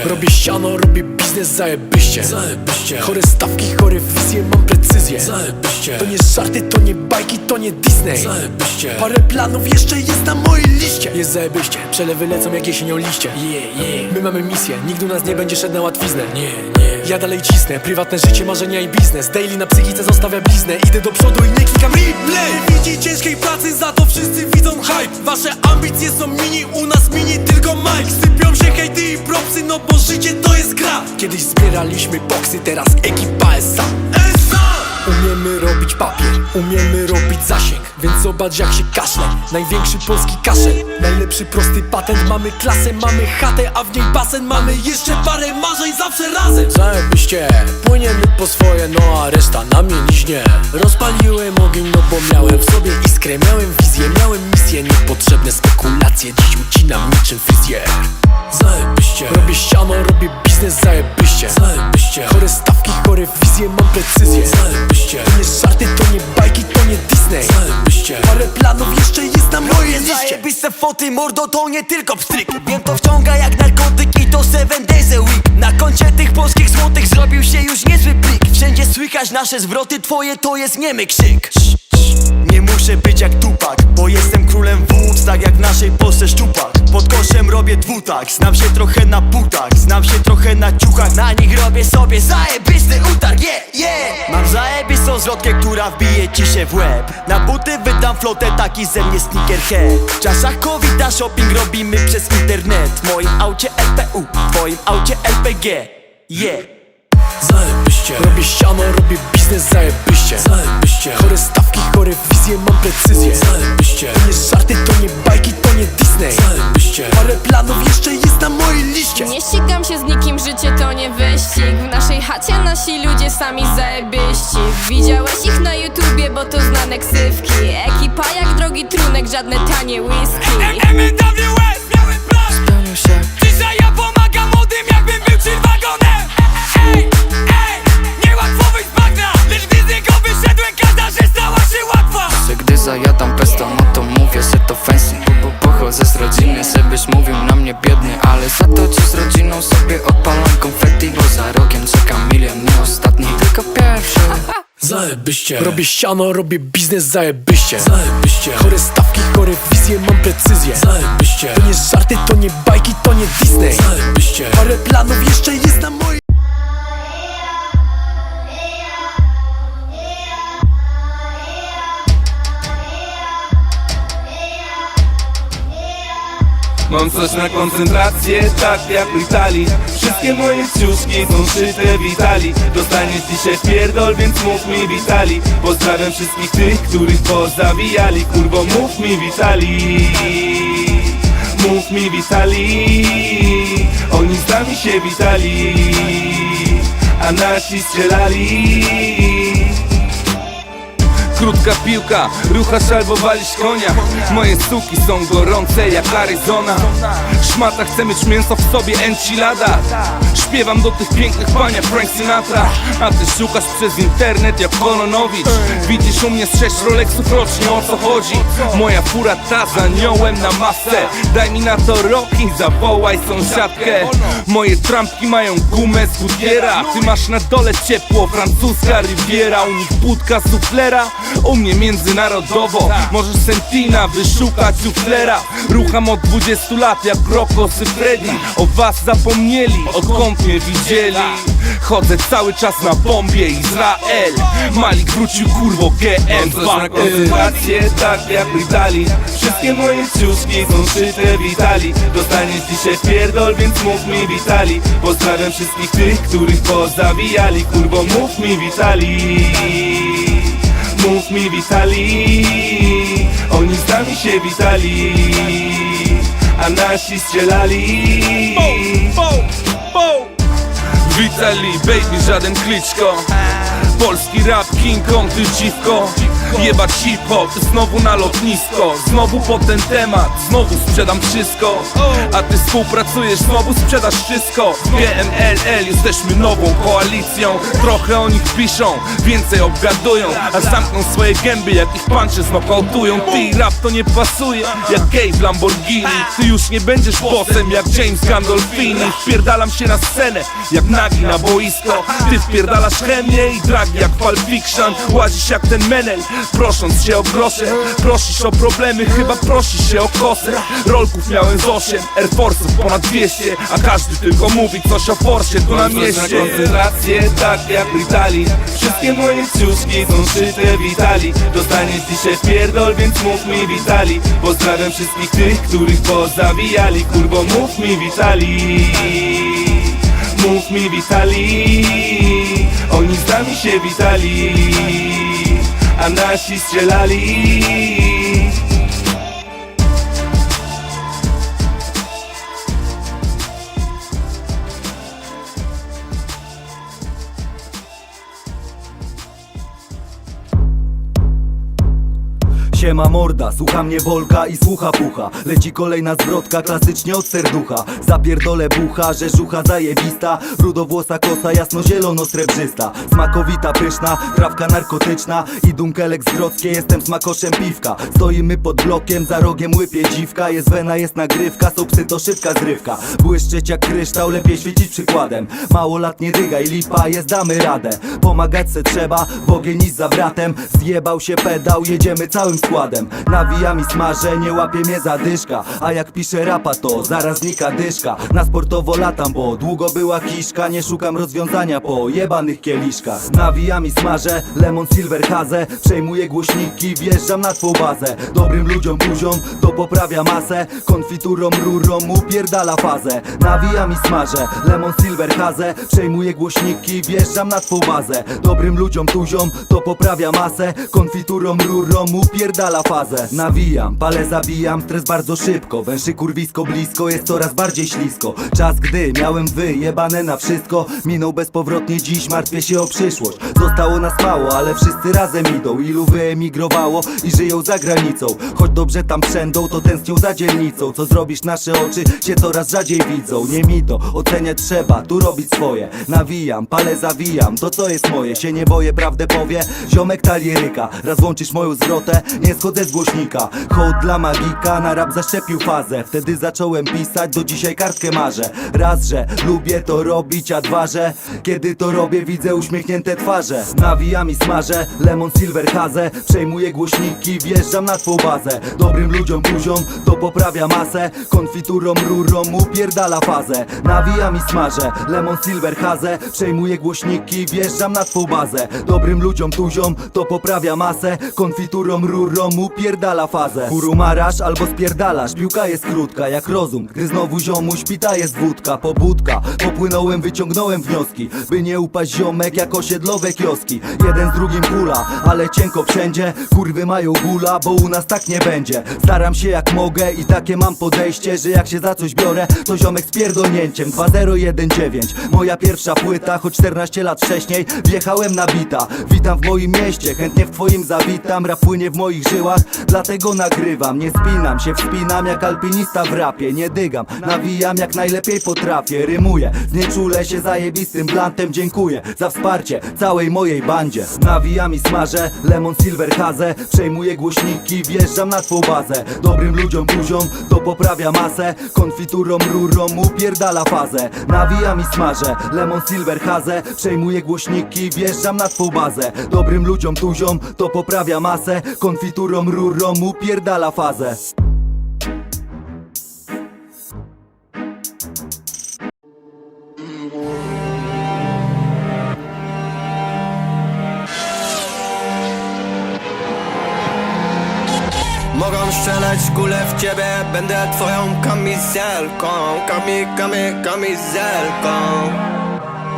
Zajebiście. Robię ściano, robię biznes, zajebyście Zajebiście. Chore stawki, chore wizje, mam precyzję. Zajebiście. To nie żarty, to nie bajki, to nie Disney. Zajebiście. Parę planów jeszcze jest na mojej liście. Jest zajebyście, przelewy lecą jak jesienią liście. Yeah, yeah. My mamy misję, nikt u nas nie będzie szedł na łatwiznę. Nie, nie. Ja dalej cisnę, prywatne życie, marzenia i biznes. Daily na psychice zostawia bliznę Idę do przodu i nie klikam replay. Widzi ciężkiej pracy, za to wszyscy widzą hype. Wasze ambicje są mini, u nas mini tylko Mike. Sypią się hejty i propsy, no bo życie to jest gra. Kiedyś zbieraliśmy boksy, teraz ekipa SA Umiemy robić papier, umiemy robić zasięg Więc zobacz jak się kaszle. Największy polski kaszel Najlepszy prosty patent. Mamy klasę, mamy chatę A w niej basen. Mamy jeszcze parę marzeń Zawsze razem. Zajebiście Płyniemy po swoje No a reszta na mieliźnie Rozpaliłem ogień No bo miałem w sobie iskrę. Miałem wizję, miałem misję. Niepotrzebne spekulacje Dziś ucinam niczym fryzjer Zajebiście. Robię ściano, robię biznes Zajebiście. Zajebiście. Chore stawki, chore wizje Mam precyzję. Zajebiście. To nie żarty, to nie bajki, to nie Disney. Zajebiście. Parę planów jeszcze jest na mojej liście. Zajebiste foty, mordo to nie tylko pstryk. Wiem to wciąga jak narkotyk i to seven days a week. Na koncie tych polskich złotych zrobił się już niezły plik. Wszędzie słychać nasze zwroty, twoje to jest niemy krzyk nie muszę być jak Tupak, bo jestem królem wódz, tak jak w naszej Polsce szczupak. Pod koszem robię dwutak, znam się trochę na butach Znam się trochę na ciuchach, na nich robię sobie zajebisty utarg, yeah, yeah. Mam zajebistą zwrotkę, która wbije ci się w łeb. Na buty wydam flotę, taki ze mnie sneakerhead. W czasach covid shopping robimy przez internet. W moim aucie LPU, w twoim aucie LPG, yeah. Zajebiście Robię ściano, robię biznes, zajebyście Zajebiście. Chore stawki, chore wizje, mam precyzję. Zajebiście. To nie żarty, to nie bajki, to nie Disney. Zajebiście. Parę planów jeszcze jest na mojej liście. Nie ścigam się z nikim, życie to nie wyścig. W naszej chacie nasi ludzie sami zajebiści. Widziałeś ich na YouTubie, bo to znane ksywki. Ekipa jak drogi trunek, żadne tanie whisky Zajebiście. Robię ściano, robię biznes, zajebyście Zajebiście. Chore stawki, chore wizje, mam precyzję Zajebiście. To nie żarty, to nie bajki, to nie Disney Zajebiście. Parę planów jeszcze jest na mojej Mam coś na koncentrację, tak jak w Italii. Wszystkie moje ciuszki są szyte w Italii. Dostaniesz dzisiaj pierdol, więc mów mi Witali Pozdrawiam wszystkich tych, których pozabijali. Kurwo, mów mi Witali Mów mi Witali Oni z nami się witali A nasi strzelali. Krótka piłka, ruchasz albo walisz konia Moje suki są gorące jak Arizona. Szmata chce mieć mięso w sobie enchilada. Śpiewam do tych pięknych pania Frank Sinatra. A ty szukasz przez internet jak Kononowicz. Widzisz u mnie z sześć Rolexów rocznie o co chodzi? Moja fura ta z aniołem na masę. Daj mi na to rok i zawołaj sąsiadkę. Moje trampki mają gumę z Goodyeara Ty masz na dole ciepło, francuska riviera. U nich budka suflera, u mnie międzynarodowo. Możesz Sentina wyszukać suflera. Rucham od 20 lat jak Rocco Freddy. O was zapomnieli, odkąd mnie widzieli. Chodzę cały czas na bombie Izrael. Malik wrócił kurwo GM na koncentrację, tak jak w Italii Wszystkie moje ciuszki są szyte w Italii Dostaniesz dzisiaj pierdol, więc mów mi Witali. Pozdrawiam wszystkich tych, których pozabijali. Kurwo mów mi Witali Mów mi witali. Oni z nami się witali A nasi strzelali. Witali, baby, żaden kliczko. Polski rap, King Kong, ty dziwko Jebać hip-hop, znowu na lotnisko. Znowu po ten temat, znowu sprzedam wszystko. A ty współpracujesz, znowu sprzedasz wszystko. GMLL, jesteśmy nową koalicją. Trochę o nich piszą, więcej obgadują. A zamkną swoje gęby, jak ich punche znokautują. Ty i rap to nie pasuje, jak gay w Lamborghini. Ty już nie będziesz bossem, jak James Gandolfini. Wpierdalam się na scenę, jak nagi na boisko. Ty wpierdalasz chemię i dragi jak Pulp Fiction. Łazisz jak ten menel, prosząc się o grosze Prosisz o problemy, chyba prosisz się o kosę. Rolków miałem z 8, Air Force'ów ponad 200 A każdy tylko mówi coś o Forsie tu na mieście. koncentrację, tak jak w Italii Wszystkie moje ciuszki są szyte w Italii. Dostaniesz dzisiaj pierdol, więc mów mi Witali. Pozdrawiam wszystkich tych, których pozawijali Kurwo mów mi Witali. Mów mi Witali. Oni z nami się witali A nasi strzelali Siema morda, słucha mnie Wolka i słucha pucha. Leci kolejna zwrotka, klasycznie od serducha. Zapierdolę bucha, że żucha zajebista. Rudowłosa kosa, jasno-zielono-srebrzysta Smakowita, pyszna, trawka narkotyczna. I dunkelek z Grodzkie, jestem smakoszem piwka. Stoimy pod blokiem, za rogiem łypie dziwka. Jest wena, jest nagrywka, są psy to szybka zrywka. Błyszczeć jak kryształ, lepiej świecić przykładem. Mało lat nie dygaj, lipa jest, damy radę. Pomagać se trzeba, w ogień iść za bratem. Zjebał się pedał, jedziemy całym składem Nawijam i smażę, nie łapie mnie zadyszka A jak piszę rapa to zaraz znika dyszka. Na sportowo latam, bo długo była kiszka. Nie szukam rozwiązania po jebanych kieliszkach. Nawijam i smażę, lemon silver haze. Przejmuję głośniki, wjeżdżam na twą bazę. Dobrym ludziom buziom, to poprawia masę. Konfiturą, rurą, upierdala fazę. Nawijam i smażę, lemon silver haze. Przejmuję głośniki, wjeżdżam na twą bazę. Dobrym ludziom tuziom, to poprawia masę. Konfiturą, rurą, upierdala fazę. Nawijam, palę zabijam, stres bardzo szybko. Węszy kurwisko blisko, jest coraz bardziej ślisko. Czas gdy miałem wyjebane na wszystko Minął bezpowrotnie, dziś martwię się o przyszłość. Zostało nas mało, ale wszyscy razem idą. Ilu wyemigrowało i żyją za granicą. Choć dobrze tam przędą, to tęsknią za dzielnicą. Co zrobisz, nasze oczy się coraz rzadziej widzą. Nie mi to, oceniać trzeba, tu robić swoje. Nawijam, palę zawijam, to co jest moje? Się nie boję, prawdę powie, ziomek talieryka. Raz włączysz moją zwrotę, nie schodzę z głośnika. Hołd dla magika, na rap zaszczepił fazę. Wtedy zacząłem pisać, do dzisiaj kartkę marzę. Raz, że lubię to robić, a dwa, że Kiedy to robię, widzę uśmiechnięte twarze. Nawijam i smażę, lemon silver haze. Przejmuję głośniki, wjeżdżam na twą bazę. Dobrym ludziom buziom, to poprawia masę. Konfiturą, rurą, upierdala fazę. Nawijam i smażę, lemon silver haze. Przejmuję głośniki, wjeżdżam na twą bazę. Dobrym ludziom tuziom, to poprawia masę. Konfiturą, rurą, upierdala fazę. Kuru marasz albo spierdalasz, piłka jest krótka jak rozum. Gdy znowu ziomu śpita jest wódka, pobudka. Popłynąłem, wyciągnąłem wnioski By nie upaść ziomek jak osiedlowe kioski. Jeden z drugim kula, ale cienko wszędzie. Kurwy mają gula, bo u nas tak nie będzie. Staram się jak mogę i takie mam podejście Że jak się za coś biorę, to ziomek z pierdolnięciem. 2019, moja pierwsza płyta Choć 14 lat wcześniej wjechałem na bita. Witam w moim mieście, chętnie w twoim zawitam. Rap płynie w moich dlatego nagrywam. Nie spinam się, wspinam jak alpinista w rapie. Nie dygam, nawijam jak najlepiej potrafię. Rymuję, znieczulę się zajebistym blantem Dziękuję za wsparcie całej mojej bandzie. Nawijam i smażę, lemon silver haze. Przejmuję głośniki, wjeżdżam na twą bazę. Dobrym ludziom buziom, to poprawia masę. Konfiturą, rurą, upierdala fazę. Nawijam i smażę, lemon silver haze. Przejmuję głośniki, wjeżdżam na twą bazę. Dobrym ludziom tuziom, to poprawia masę. Konfiturą, rurą, upierdala fazę. Mogą strzelać kule w ciebie, będę twoją kamizelką Kami, kami, kamizelką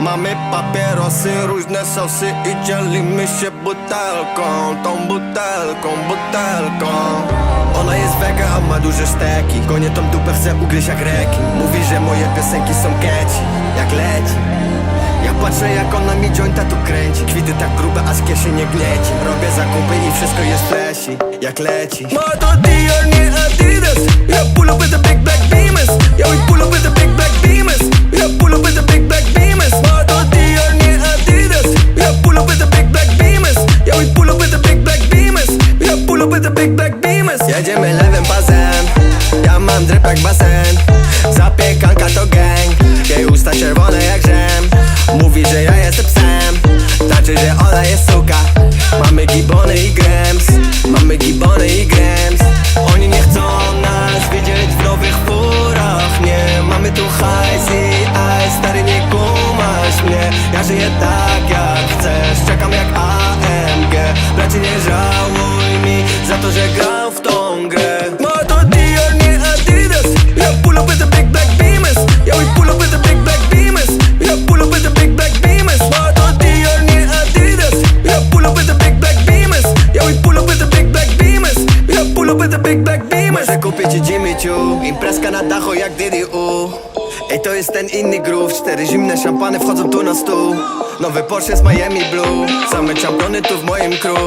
Mamy papierosy, różne sosy i dzielimy się butelką Tą butelką, butelką. Ona jest wega, a ma duże szteki Konie tą dupę chce ugryźć jak rekin Mówi, że moje piosenki są catchy, jak leci. Ja patrzę jak ona mi jointa tu kręci. Kwity tak grube, a z kieszeni nie gnieci. Robię zakupy i wszystko jest flashy Jak leci. Ma to Dior, nie Adidas. Ja pull up with the big black beamers. Ja we pull up with the big black beamers. Ja pull up with the big black beamers pull up with the big black beamers. Ja we pull up with the big black beamers. Ja pull up with the big black beamers. Jedziemy lewym pasem. Ja mam drip jak basen. Zapiekanka to gang. Jej usta czerwone jak żem Mówi, że ja jestem psem. Znaczy, że ona jest suka że gram w tą grę. Ma to Dior, nie Adidas. Ja pull up with the big black beamers. Ja we pull up with the big black beamers. Ja pull up with the big black beamers. Ma to Dior, nie Adidas. Ja pull up with the big black beamers. Ja we pull up with the big black beamers. Ja pull up with the big black beamers. Muszę kupić Jimmy Choo. Imprezka na dachu jak Diddy U Ej to jest ten inny groove. Cztery zimne szampany wchodzą tu na stół. Nowy Porsche z Miami Blue. Same czampiony tu w moim crew.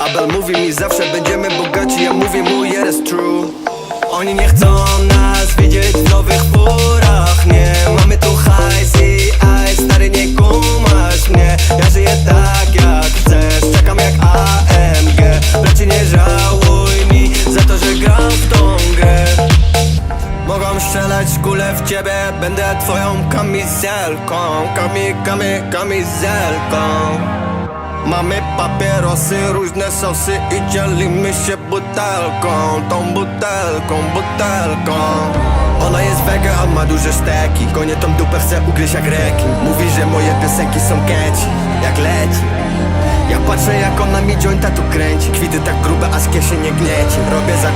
Abel mówi mi zawsze będziemy bogaci. Ja mówię mu it's true. Oni nie chcą nas widzieć w nowych furach. Nie, mamy tu hajs i ice. Stary nie kumasz mnie. Ja żyję tak jak chcesz. Czekam jak AMG Bracie nie żałuj mi Za to, że gram w grę Mogą strzelać kule w ciebie. Będę twoją kamizelką. Kami, kami, kamizelką. Mamy papierosy, różne sosy I dzielimy się butelką. Tą butelką, butelką. Ona jest wege, a ma duże steki. Konie tą dupę chce ugryźć jak rekin Mówi, że moje piosenki są catchy Jak leci. Ja patrzę jak ona mi jointa tu kręci. Kwity tak grube, a z kieszeni nie gnieci. Robię i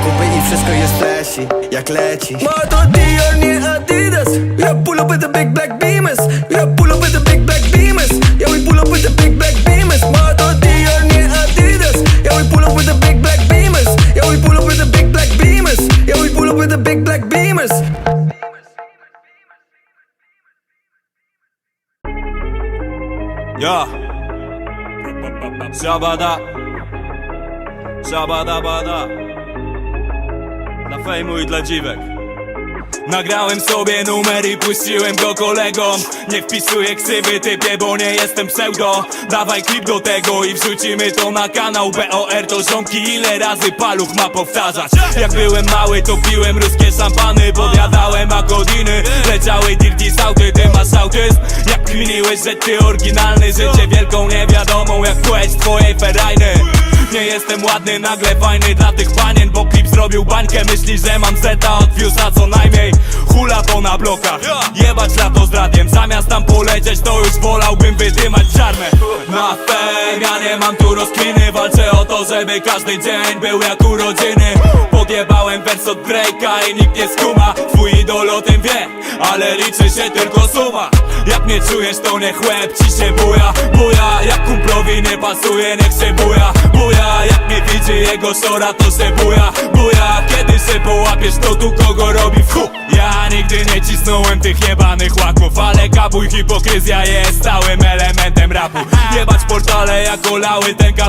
wszystko jest flashy Jak leci Ma to Dior, nie Adidas. Ja pull up with the big black beamers. Ja pull up with the big black beamers. Ja we pull up with the big black beamers. Ma to Dior, nie Adidas. Ja we pull up with the big black beamers. Ja we pull up with the big black beamers. Ja we pull up with the big black beamers. Ja. Zabada. Zabada bada Dla fejmu i dla dziwek. Nagrałem sobie numer i puściłem go kolegom. Nie wpisuję ksywy typie, bo nie jestem pseudo. Dawaj klip do tego i wrzucimy to na kanał. BOR to ziomki, ile razy paluch ma powtarzać? Jak byłem mały to piłem ruskie szampany. Podjadałem akodiny, leciały dirty sauty Ty masz autyzm, jak kminiłeś, że ty oryginalny Życie wielką niewiadomą jak płeć twojej ferajny nie jestem ładny, nagle fajny dla tych panien Bo klip zrobił bańkę, myśli, że mam zeta od viewsa co najmniej? Hula to na blokach, jebać lato z radiem Zamiast tam polecieć, to już wolałbym wydymać czarmę Na fame, ja nie mam tu rozkminy Walczę o to, żeby każdy dzień był jak urodziny. Podjebałem wers od breaka i nikt nie skuma. Twój idol o tym wie, ale liczy się tylko suma Jak mnie czujesz, to niech łeb ci się buja. Buja, jak kumplowi nie pasuje, niech się buja. Buja, jak mnie widzi jego szora, to się buja. Buja, kiedy się połapiesz, to tu kogo robi? W chuj Ja nigdy nie cisnąłem tych jebanych łaków Ale kabuj hipokryzja jest stałym elementem rapu. Jebać portale jak olały ten